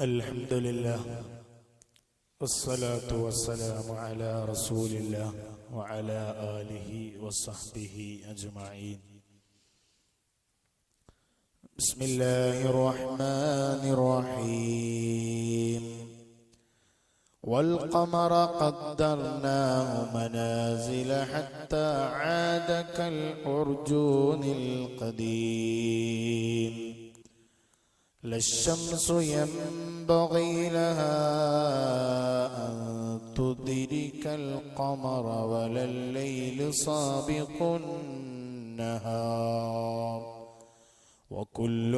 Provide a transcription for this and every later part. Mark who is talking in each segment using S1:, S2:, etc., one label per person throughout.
S1: الحمد لله والصلاة والسلام على رسول الله وعلى آله وصحبه أجمعين. بسم الله الرحمن الرحيم. والقمر قدرناه منازل حتى عاد كالأرجون القديم. لا الشمس ينبغي لها أن تدرك القمر ولا الليل سابق النهار وكل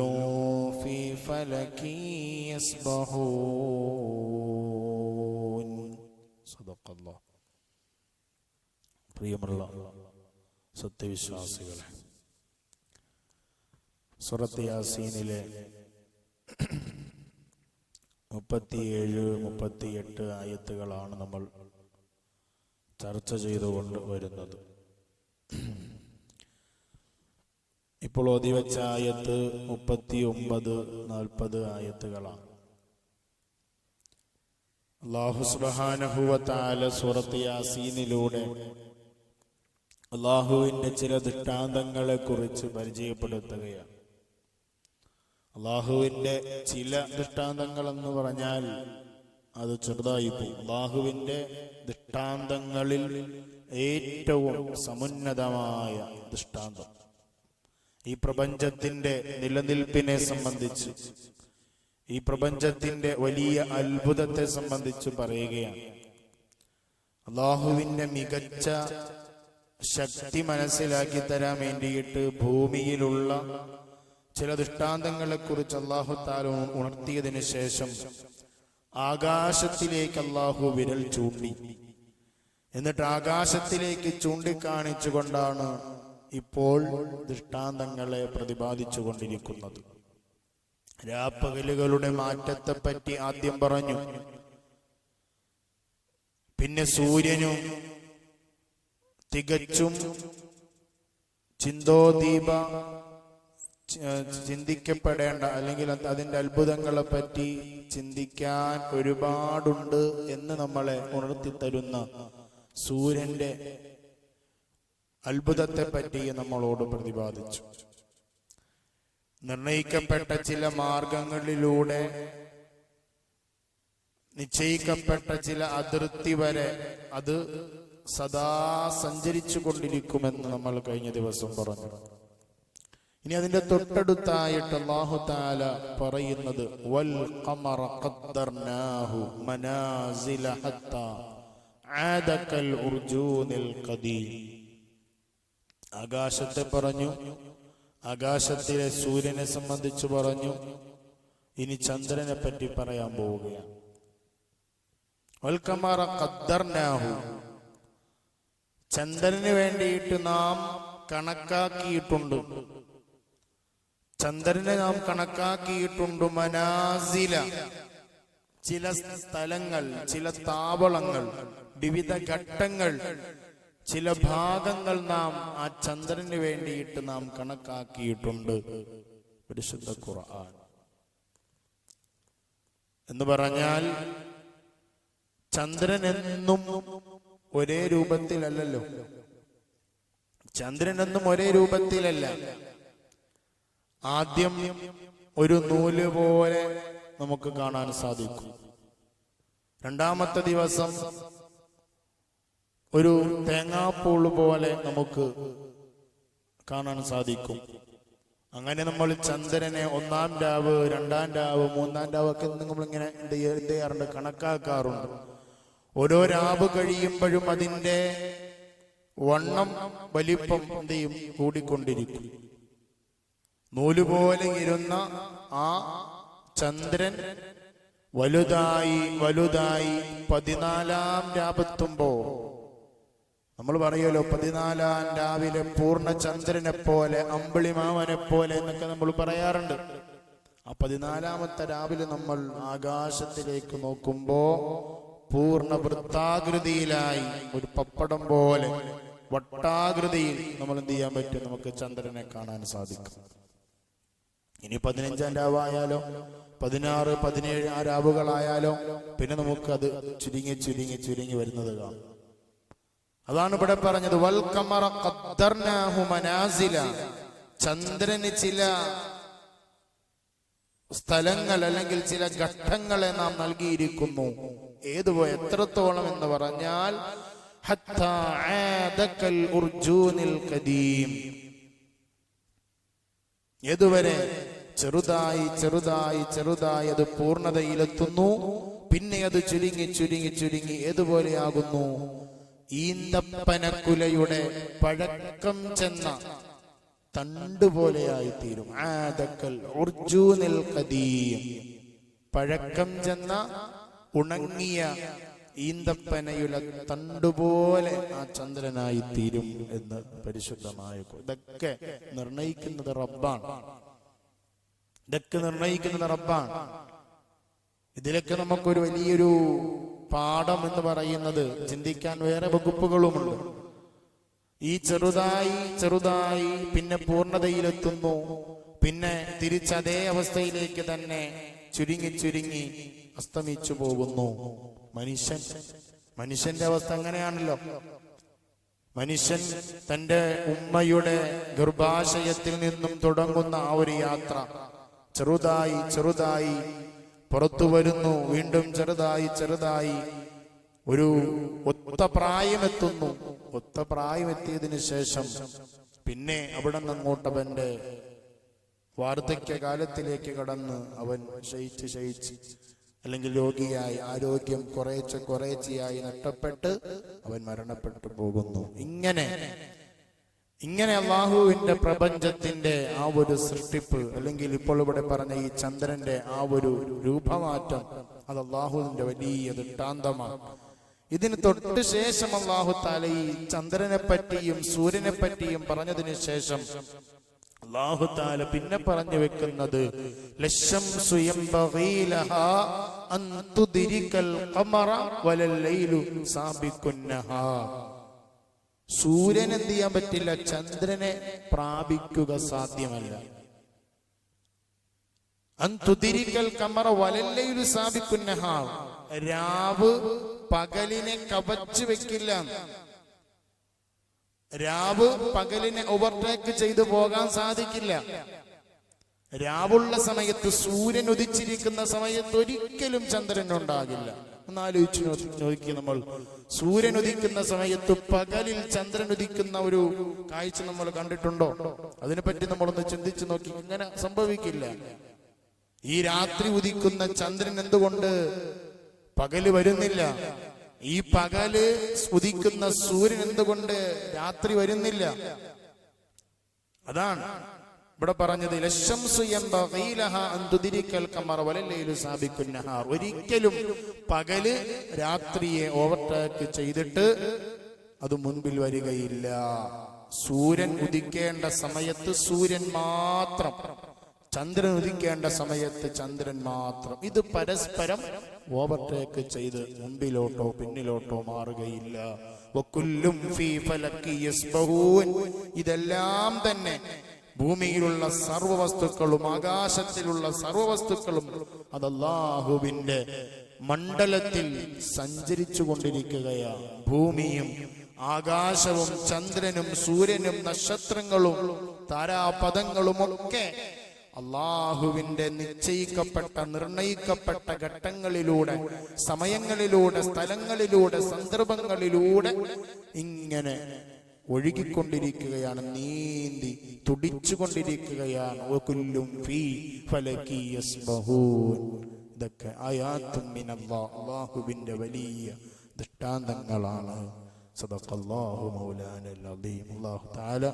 S1: في فلك يسبحون صدق الله പ്രിയമുള്ള സത്യവിശ്വാസികളെ സുറത്ത് യാസീനിലെ മുപ്പത്തിയേഴ് മുപ്പത്തിയെട്ട് ആയത്തുകളാണ് നമ്മൾ ചർച്ച ചെയ്തുകൊണ്ട് വരുന്നത്. ഇപ്പോൾ ഓതിവെച്ച ആയത്ത് മുപ്പത്തി ഒമ്പത് നാൽപ്പത് ആയത്തുകളാണ്. അള്ളാഹുസ്ബഹാനഹുവത്താല സുറത്ത് യാസീനിലൂടെ അള്ളാഹുവിന്റെ ചില ദൃഷ്ടാന്തങ്ങളെ കുറിച്ച് പരിചയപ്പെടുത്തുകയാണ്. അള്ളാഹുവിന്റെ ചില ദൃഷ്ടാന്തങ്ങൾ എന്ന് പറഞ്ഞാൽ അത് ചെറുതായി പോകും അള്ളാഹുവിന്റെ ദൃഷ്ടാന്തങ്ങളിൽ ഏറ്റവും സമുന്നതമായ ദൃഷ്ടാന്തം ഈ പ്രപഞ്ചത്തിന്റെ നിലനിൽപ്പിനെ സംബന്ധിച്ച് ഈ പ്രപഞ്ചത്തിന്റെ വലിയ അത്ഭുതത്തെ സംബന്ധിച്ച് പറയുകയാണ്. അള്ളാഹുവിന്റെ മികച്ച ശക്തി മനസ്സിലാക്കി തരാൻ വേണ്ടിയിട്ട് ഭൂമിയിലുള്ള ചില ദൃഷ്ടാന്തങ്ങളെ കുറിച്ച് അള്ളാഹു താല ഉണർത്തിയതിന് ശേഷം ആകാശത്തിലേക്ക് അള്ളാഹു വിരൽ ചൂണ്ടി. എന്നിട്ട് ആകാശത്തിലേക്ക് ചൂണ്ടിക്കാണിച്ചുകൊണ്ടാണ് ഇപ്പോൾ ദൃഷ്ടാന്തങ്ങളെ പ്രതിപാദിച്ചു കൊണ്ടിരിക്കുന്നത് രാപ്പകലുകളുടെ മാറ്റത്തെ പറ്റി ആദ്യം പറഞ്ഞു. പിന്നെ സൂര്യനും തികച്ചും ചിന്തോദീപ ചിന്തിക്കപ്പെടേണ്ട അല്ലെങ്കിൽ അതിന്റെ അത്ഭുതങ്ങളെ പറ്റി ചിന്തിക്കാൻ ഒരുപാടുണ്ട് എന്ന് നമ്മളെ ഉണർത്തി തരുന്ന സൂര്യന്റെ അത്ഭുതത്തെ പറ്റി നമ്മളോട് പ്രതിപാദിച്ചു. നിർണയിക്കപ്പെട്ട ചില മാർഗങ്ങളിലൂടെ നിശ്ചയിക്കപ്പെട്ട ചില അതിർത്തി വരെ അത് സദാ സഞ്ചരിച്ചു കൊണ്ടിരിക്കുമെന്ന് നമ്മൾ കഴിഞ്ഞ ദിവസം പറഞ്ഞു. ഇനി അതിന്റെ തൊട്ടടുത്തായിട്ട് അള്ളാഹു താല പറയുന്നത് വൽ ഖമറ ഖദ്ദർനാഹു മനാസില ഹത്ത ആദകൽ ഉർജൂനിൽ ഖദീം. ആകാശത്തെ പറഞ്ഞു ആകാശത്തിലെ സൂര്യനെ സംബന്ധിച്ച് പറഞ്ഞു ഇനി ചന്ദ്രനെ പറ്റി പറയാൻ പോവുകയാണ്. ഖദ്ദർനാഹു. ചന്ദ്രന് വേണ്ടിയിട്ട് നാം കണക്കാക്കിയിട്ടുണ്ട്. ചന്ദ്രനെ നാം കണക്കാക്കിയിട്ടുണ്ട് മനാസില. ചില സ്ഥലങ്ങൾ ചില താവളങ്ങൾ വിവിധ ഘട്ടങ്ങൾ ചില ഭാഗങ്ങൾ നാം ആ ചന്ദ്രന് വേണ്ടിയിട്ട് നാം കണക്കാക്കിയിട്ടുണ്ട്. പരിശുദ്ധ ഖുർആൻ. എന്ന് പറഞ്ഞാൽ ചന്ദ്രൻ എന്നും ഒരേ രൂപത്തിലല്ലല്ലോ. ചന്ദ്രൻ എന്നും ഒരേ രൂപത്തിലല്ല. ആദ്യം ഒരു നൂൽ പോലെ നമുക്ക് കാണാൻ സാധിക്കും. രണ്ടാമത്തെ ദിവസം ഒരു തേങ്ങാപ്പൂൾ പോലെ നമുക്ക് കാണാൻ സാധിക്കും. അങ്ങനെ നമ്മൾ ചന്ദ്രനെ ഒന്നാം രാവ് രണ്ടാം രാവ് മൂന്നാം രാവ് ഒക്കെ നമ്മളിങ്ങനെ എന്ത് ചെയ്യാറുണ്ട്? കണക്കാക്കാറുണ്ട്. ഓരോ രാവ് കഴിയുമ്പോഴും അതിന്റെ വണ്ണം വലിപ്പം എന്ത് ചെയ്യും? കൂടിക്കൊണ്ടിരിക്കും. നൂലുപോലെ ഇരുന്ന ആ ചന്ദ്രൻ വലുതായി വലുതായി പതിനാലാം രാപത്തുമ്പോ? നമ്മൾ പറയുമല്ലോ പതിനാലാം രാവിലെ പൂർണ ചന്ദ്രനെ പോലെ അമ്പിളിമാവനെ പോലെ എന്നൊക്കെ നമ്മൾ പറയാറുണ്ട്. ആ പതിനാലാമത്തെ രാവിലെ നമ്മൾ ആകാശത്തിലേക്ക് നോക്കുമ്പോ പൂർണ വൃത്താകൃതിയിലായി ഒരു പപ്പടം പോലെ വട്ടാകൃതിയിൽ നമ്മൾ എന്ത് ചെയ്യാൻ പറ്റും? നമുക്ക് ചന്ദ്രനെ കാണാൻ സാധിക്കും. ഇനി പതിനഞ്ചാം രാവായാലോ പതിനാറ് പതിനേഴ് ആ രാവുകളായാലോ പിന്നെ നമുക്കത് ചുരുങ്ങി ചുരുങ്ങി ചുരുങ്ങി വരുന്നത് കാണാം. അതാണ് ഇവിടെ പറഞ്ഞത് വൽ ഖമറ ഖദ്ദർനാഹു മനാസില. ചന്ദ്രന് ചില സ്ഥലങ്ങൾ അല്ലെങ്കിൽ ചില ഘട്ടങ്ങളെ നാം നൽകിയിരിക്കുന്നു. ഏതുപോ എത്രത്തോളം എന്ന് പറഞ്ഞാൽ ഏതുവരെ? ചെറുതായി ചെറുതായി ചെറുതായി അത് പൂർണതയിലെത്തുന്നു. പിന്നെ അത് ചുരുങ്ങി ചുരുങ്ങി ചുരുങ്ങി ഏതുപോലെയാകുന്നു? ഈന്തപ്പനക്കുലയുടെ പഴക്കം ചെന്ന തണ്ടുപോലെയായി തീരും ആദക്കൽ ഉർജൂനിൽ ഖദീം. പഴക്കം ചെന്ന ഉണങ്ങിയ ഈന്തപ്പനയുടെ തണ്ടുപോലെ ആ ചന്ദ്രനായി തീരും എന്ന് പരിശുദ്ധമായ. ഇതൊക്കെ നിർണയിക്കുന്നത് റബ്ബാണ്. ഇതൊക്കെ നിർണയിക്കുന്നത് റബ്ബാണ്. ഇതിലൊക്കെ നമുക്കൊരു വലിയൊരു പാഠം എന്ന് പറയുന്നത് ചിന്തിക്കാൻ വേറെ വകുപ്പുകളുമുണ്ട്. ഈ ചെറുതായി ചെറുതായി പിന്നെ പൂർണതയിലെത്തുന്നു. പിന്നെ തിരിച്ചതേ അവസ്ഥയിലേക്ക് തന്നെ ചുരുങ്ങി ചുരുങ്ങി അസ്തമിച്ചു പോകുന്നു. മനുഷ്യൻ മനുഷ്യന്റെ അവസ്ഥ അങ്ങനെയാണല്ലോ. മനുഷ്യൻ തന്റെ ഉമ്മയുടെ ഗർഭാശയത്തിൽ നിന്നും തുടങ്ങുന്ന ആ ഒരു യാത്ര. ചെറുതായി ചെറുതായി പുറത്തു വരുന്നു വീണ്ടും ചെറുതായി ചെറുതായി. ഒരു ഒത്ത പ്രായമെത്തുന്നു. ഒത്ത പ്രായമെത്തിയതിനു ശേഷം പിന്നെ അവിടെ നിന്ന് അങ്ങോട്ട് അവന്റെ വാർദ്ധക്യ കാലത്തിലേക്ക് കടന്ന് അവൻ ക്ഷയിച്ച് ക്ഷയിച്ച് അല്ലെങ്കിൽ രോഗിയായി ആരോഗ്യം കുറേച്ച് കുറേച്ചയായി നഷ്ടപ്പെട്ട് അവൻ മരണപ്പെട്ടു പോകുന്നു. ഇങ്ങനെ ഇങ്ങനെ അള്ളാഹുവിന്റെ പ്രപഞ്ചത്തിന്റെ ആ ഒരു സൃഷ്ടിപ്പ് അല്ലെങ്കിൽ ഇപ്പോൾ ഇവിടെ പറഞ്ഞ ഈ ചന്ദ്രന്റെ ആ ഒരു രൂപമാറ്റം അത് അള്ളാഹുവിന്റെ വലിയ ദൃഷ്ടാന്തമാണ് ഇതിന് തൊട്ട് ശേഷം അള്ളാഹു താല ഈ ചന്ദ്രനെ പറ്റിയും സൂര്യനെ പറ്റിയും പറഞ്ഞതിന് ശേഷം അള്ളാഹു താല പിന്നെ പറഞ്ഞു വെക്കുന്നത് ലക്ഷം സൂര്യൻ എന്ത് ചെയ്യാൻ പറ്റില്ല? ചന്ദ്രനെ പ്രാപിക്കുക സാധ്യമല്ല. അന്തുതിരിക്കൽ കമറ വലല്ലയിലു സാബിക്കുന്നഹ രാവ് പകലിനെ കവച്ചു വെക്കില്ല. രാവ് പകലിനെ ഓവർടേക്ക് ചെയ്തു പോകാൻ സാധിക്കില്ല. രാവുള്ള സമയത്ത് സൂര്യൻ ഉദിച്ചിരിക്കുന്ന സമയത്ത് ഒരിക്കലും ചന്ദ്രൻ ഉണ്ടാകില്ല. എന്നാലോചിച്ച് നോക്കി നമ്മൾ സൂര്യൻ ഉദിക്കുന്ന സമയത്ത് പകലിൽ ചന്ദ്രൻ ഉദിക്കുന്ന ഒരു കാഴ്ച നമ്മൾ കണ്ടിട്ടുണ്ടോ? അതിനെപ്പറ്റി നമ്മളൊന്ന് ചിന്തിച്ചു നോക്കി. ഇങ്ങനെ സംഭവിക്കില്ല. ഈ രാത്രി ഉദിക്കുന്ന ചന്ദ്രൻ എന്തുകൊണ്ട് പകൽ വരുന്നില്ല? ഈ പകൽ ഉദിക്കുന്ന സൂര്യൻ എന്തുകൊണ്ട് രാത്രി വരുന്നില്ല? അതാണ് ഇവിടെ പറഞ്ഞത് ഒരിക്കലും പകൽ രാത്രിയെ ഓവർടേക്ക് ചെയ്തിട്ട് അത് മുൻപിൽ വരികയില്ല. സൂര്യൻ ഉദിക്കേണ്ട സമയത്ത് സൂര്യൻ മാത്രം ചന്ദ്രൻ ഉദിക്കേണ്ട സമയത്ത് ചന്ദ്രൻ മാത്രം. ഇത് പരസ്പരം ഓവർടേക്ക് ചെയ്ത് മുമ്പിലോട്ടോ പിന്നിലോട്ടോ മാറുകയില്ല. ഇതെല്ലാം തന്നെ ഭൂമിയിലുള്ള സർവവസ്തുക്കളും ആകാശത്തിലുള്ള സർവവസ്തുക്കളും അത് അല്ലാഹുവിന്റെ മണ്ഡലത്തിൽ സഞ്ചരിച്ചു കൊണ്ടിരിക്കുകയാണ് ഭൂമിയും ആകാശവും ചന്ദ്രനും സൂര്യനും നക്ഷത്രങ്ങളും താരാപദങ്ങളും ഒക്കെ അള്ളാഹുവിന്റെ നിശ്ചയിക്കപ്പെട്ട നിർണയിക്കപ്പെട്ട ഘട്ടങ്ങളിലൂടെ സമയങ്ങളിലൂടെ സ്ഥലങ്ങളിലൂടെ സന്ദർഭങ്ങളിലൂടെ ഇങ്ങനെ ഒഴുകിക്കൊണ്ടിരിക്കുകയാണ് നീന്തി തുടിച്ചുകൊണ്ടിരിക്കുകയാണ്. ഇതൊക്കെ ആയാത്തും മിനല്ലാ അള്ളാഹുവിന്റെ വലിയ ദൃഷ്ടാന്തങ്ങളാണ് സദഖല്ലാഹു മൗലാനൽ അല്ലാഹു തആല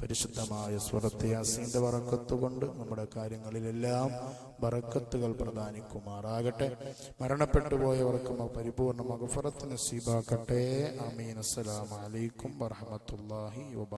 S1: പരിശുദ്ധമായ സൂറത്ത് യാസീന്റെ ബറക്കത്ത് കൊണ്ട് നമ്മുടെ കാര്യങ്ങളിലെല്ലാം ബറക്കത്തുകൾ പ്രദാനിക്കുമാറാകട്ടെ. മരണപ്പെട്ടു പോയവർക്കും പരിപൂർണ മകഫറത്ത് നസീബാക്കട്ടെ. അമീൻ അസ്സലാമു അലൈക്കും വറഹ്മത്തുള്ളാഹി വബ